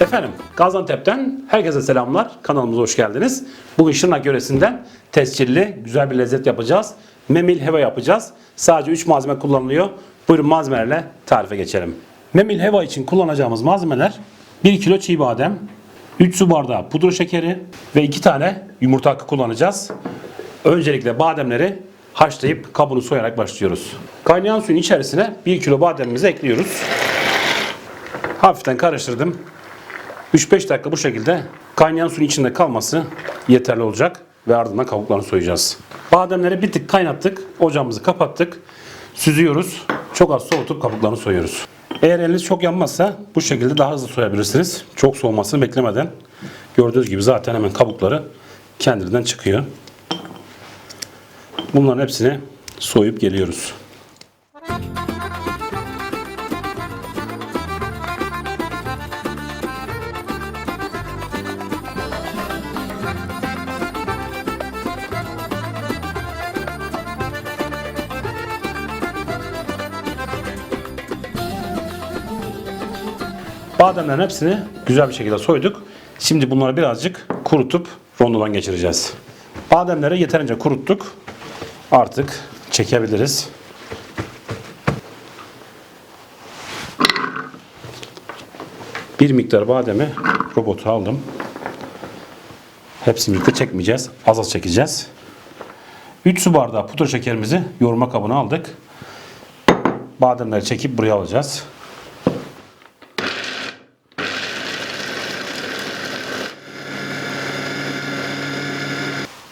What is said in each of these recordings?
Efendim Gaziantep'ten herkese selamlar. Kanalımıza hoş geldiniz. Bugün Şırnak yöresinden tescilli güzel bir lezzet yapacağız. Memil heva yapacağız. Sadece 3 malzeme kullanılıyor. Buyurun malzemelerle tarife geçelim. Memil heva için kullanacağımız malzemeler 1 kilo çiğ badem, 3 su bardağı pudra şekeri ve 2 tane yumurta hakkı kullanacağız. Öncelikle bademleri haşlayıp kabuğunu soyarak başlıyoruz. Kaynayan suyun içerisine 1 kilo bademimizi ekliyoruz. Hafiften karıştırdım. 3-5 dakika bu şekilde kaynayan suyun içinde kalması yeterli olacak ve ardından kabuklarını soyacağız. Bademleri bir tık kaynattık. Ocağımızı kapattık. Süzüyoruz. Çok az soğutup kabuklarını soyuyoruz. Eğer eliniz çok yanmazsa bu şekilde daha hızlı soyabilirsiniz. Çok soğumasını beklemeden. Gördüğünüz gibi zaten hemen kabukları kendiliğinden çıkıyor. Bunların hepsini soyup geliyoruz. Bademlerin hepsini güzel bir şekilde soyduk. Şimdi bunları birazcık kurutup rondodan geçireceğiz. Bademleri yeterince kuruttuk. Artık çekebiliriz. Bir miktar bademi robota aldım. Hepsini birlikte çekmeyeceğiz. Az az çekeceğiz. 3 su bardağı pudra şekerimizi yoğurma kabına aldık. Bademleri çekip buraya alacağız.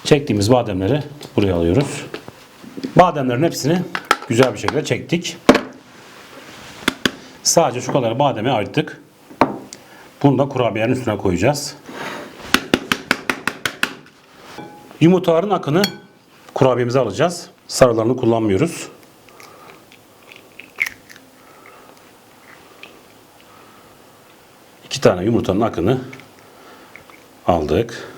Çektiğimiz bademleri buraya alıyoruz. Bademlerin hepsini güzel bir şekilde çektik. Sadece şu kadar bademi ayırttık. Bunu da kurabiyenin üstüne koyacağız. Yumurtaların akını kurabiyemize alacağız. Sarılarını kullanmıyoruz. İki tane yumurtanın akını aldık.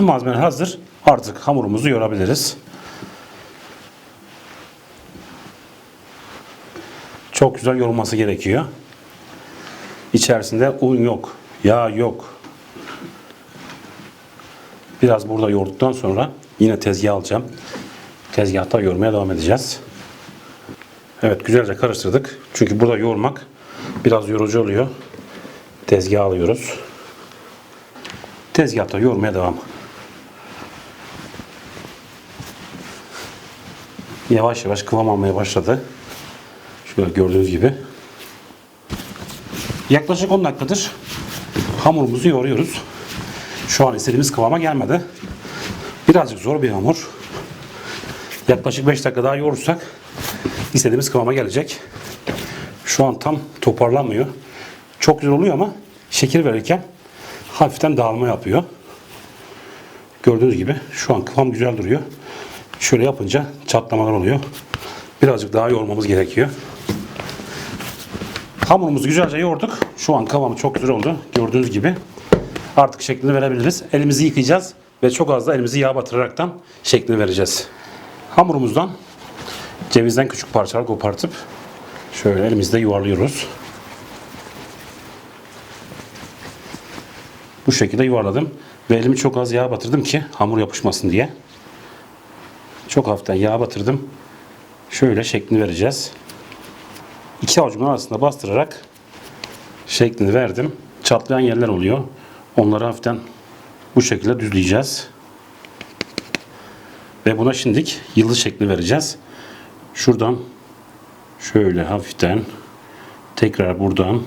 Bütün malzemeler hazır. Artık hamurumuzu yoğurabiliriz. Çok güzel yoğurulması gerekiyor. İçerisinde un yok, yağ yok. Biraz burada yoğurduktan sonra yine tezgah alacağım. Tezgahta yoğurmaya devam edeceğiz. Evet güzelce karıştırdık. Çünkü burada yoğurmak biraz yorucu oluyor. Tezgah alıyoruz. Tezgahta yoğurmaya devam. Yavaş yavaş kıvam almaya başladı. Şöyle gördüğünüz gibi. Yaklaşık 10 dakikadır hamurumuzu yoğuruyoruz. Şu an istediğimiz kıvama gelmedi. Birazcık zor bir hamur. Yaklaşık 5 dakika daha yoğurursak istediğimiz kıvama gelecek. Şu an tam toparlanmıyor. Çok güzel oluyor ama şekil verirken hafiften dağılma yapıyor. Gördüğünüz gibi şu an kıvam güzel duruyor. Şöyle yapınca çatlamalar oluyor. Birazcık daha yoğurmamız gerekiyor. Hamurumuzu güzelce yoğurduk. Şu an kıvamı çok güzel oldu. Gördüğünüz gibi. Artık şeklini verebiliriz. Elimizi yıkayacağız ve çok az da elimizi yağ batıraraktan şeklini vereceğiz. Hamurumuzdan cevizden küçük parçalar kopartıp şöyle elimizde yuvarlıyoruz. Bu şekilde yuvarladım. Ve elimi çok az yağ batırdım ki hamur yapışmasın diye. Çok hafiften yağ batırdım. Şöyle şeklini vereceğiz. İki avucumun arasında bastırarak şeklini verdim. Çatlayan yerler oluyor. Onları hafiften bu şekilde düzleyeceğiz. Ve buna şimdilik yıldız şekli vereceğiz. Şuradan şöyle hafiften tekrar buradan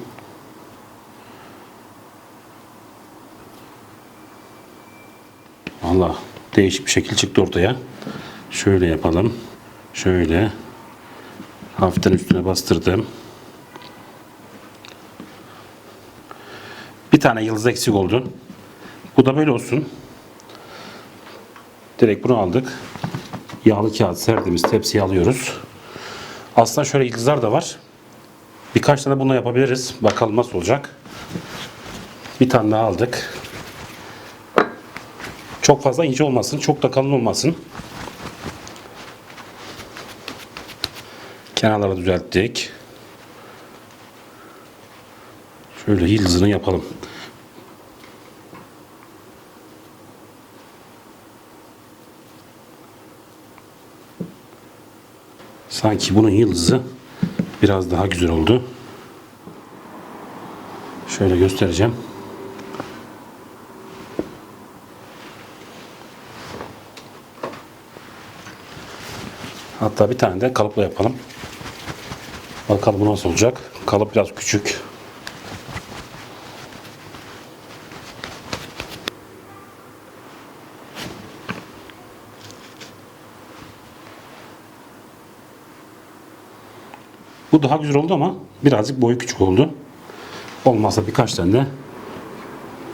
Allah değişik bir şekil çıktı ortaya. Şöyle yapalım. Şöyle hafiften üstüne bastırdım. Bir tane yıldız eksik oldu. Bu da böyle olsun. Direkt bunu aldık. Yağlı kağıt serdiğimiz tepsiye alıyoruz. Aslında şöyle yıldızlar da var. Birkaç tane bunu yapabiliriz. Bakalım nasıl olacak. Bir tane daha aldık. Çok fazla ince olmasın, çok da kalın olmasın. Kenarları düzelttik. Şöyle yıldızını yapalım. Sanki bunun yıldızı biraz daha güzel oldu. Şöyle göstereceğim. Hatta bir tane de kalıpla yapalım. Bakalım bu nasıl olacak. Kalıp biraz küçük. Bu daha güzel oldu ama birazcık boyu küçük oldu. Olmazsa birkaç tane de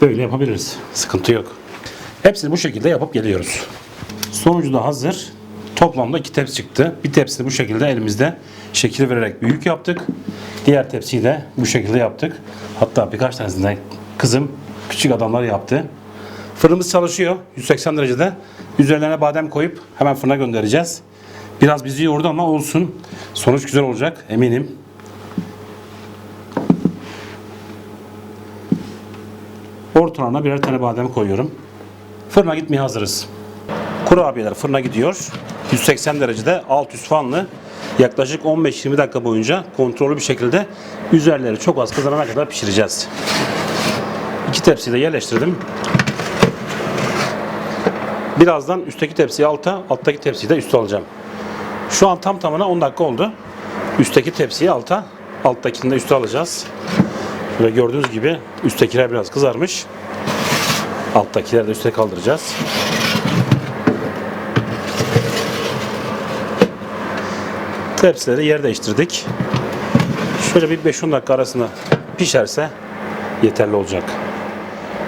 böyle yapabiliriz. Sıkıntı yok. Hepsini bu şekilde yapıp geliyoruz. Sonucu da hazır. Toplamda iki tepsi çıktı. Bir tepsini bu şekilde elimizde şekil vererek büyük yaptık. Diğer tepsiyi de bu şekilde yaptık. Hatta birkaç tanesini de kızım küçük adamlar yaptı. Fırınımız çalışıyor 180 derecede. Üzerlerine badem koyup hemen fırına göndereceğiz. Biraz bizi yordu ama olsun. Sonuç güzel olacak eminim. Ortalarına birer tane badem koyuyorum. Fırına gitmeye hazırız. Kurabiyeler fırına gidiyor. 180 derecede alt üst fanlı yaklaşık 15-20 dakika boyunca kontrollü bir şekilde üzerleri çok az kızarana kadar pişireceğiz. İki tepsiyi de yerleştirdim. Birazdan üstteki tepsiyi alta, alttaki tepsiyi de üste alacağım. Şu an tam tamına 10 dakika oldu. Üstteki tepsiyi alta, alttakini de üste alacağız. Böyle gördüğünüz gibi üsttekiler biraz kızarmış. Alttakileri de üste kaldıracağız. Tepsileri yer değiştirdik. Şöyle bir 5-10 dakika arasında pişerse yeterli olacak.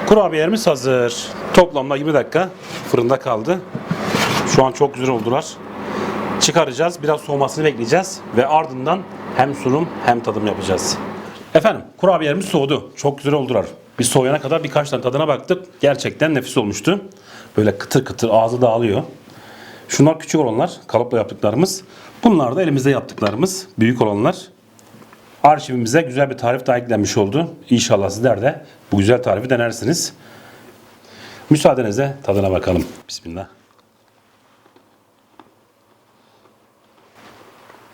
Kurabiyelerimiz hazır. Toplamda 20 dakika fırında kaldı. Şu an çok güzel oldular. Çıkaracağız. Biraz soğumasını bekleyeceğiz. Ve ardından hem sunum hem tadım yapacağız. Efendim kurabiyelerimiz soğudu. Çok güzel oldular. Biz soğuyana kadar birkaç tane tadına baktık. Gerçekten nefis olmuştu. Böyle kıtır kıtır ağzı dağılıyor. Şunlar küçük olanlar, kalıpla yaptıklarımız. Bunlar da elimizde yaptıklarımız, büyük olanlar. Arşivimize güzel bir tarif daha eklenmiş oldu. İnşallah sizler de bu güzel tarifi denersiniz. Müsaadenizle tadına bakalım. Bismillah.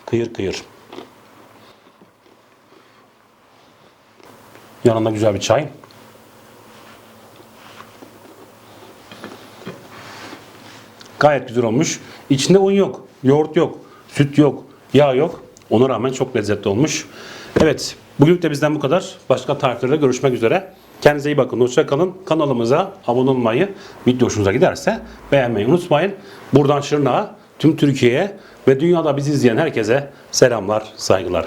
Kıyır kıyır. Yanında güzel bir çay. Gayet güzel olmuş. İçinde un yok, yoğurt yok, süt yok, yağ yok. Ona rağmen çok lezzetli olmuş. Evet, bugün de bizden bu kadar. Başka tariflerle görüşmek üzere. Kendinize iyi bakın, hoşça kalın. Kanalımıza abone olmayı, video hoşunuza giderse beğenmeyi unutmayın. Buradan Şırnak'a, tüm Türkiye'ye ve dünyada bizi izleyen herkese selamlar, saygılar.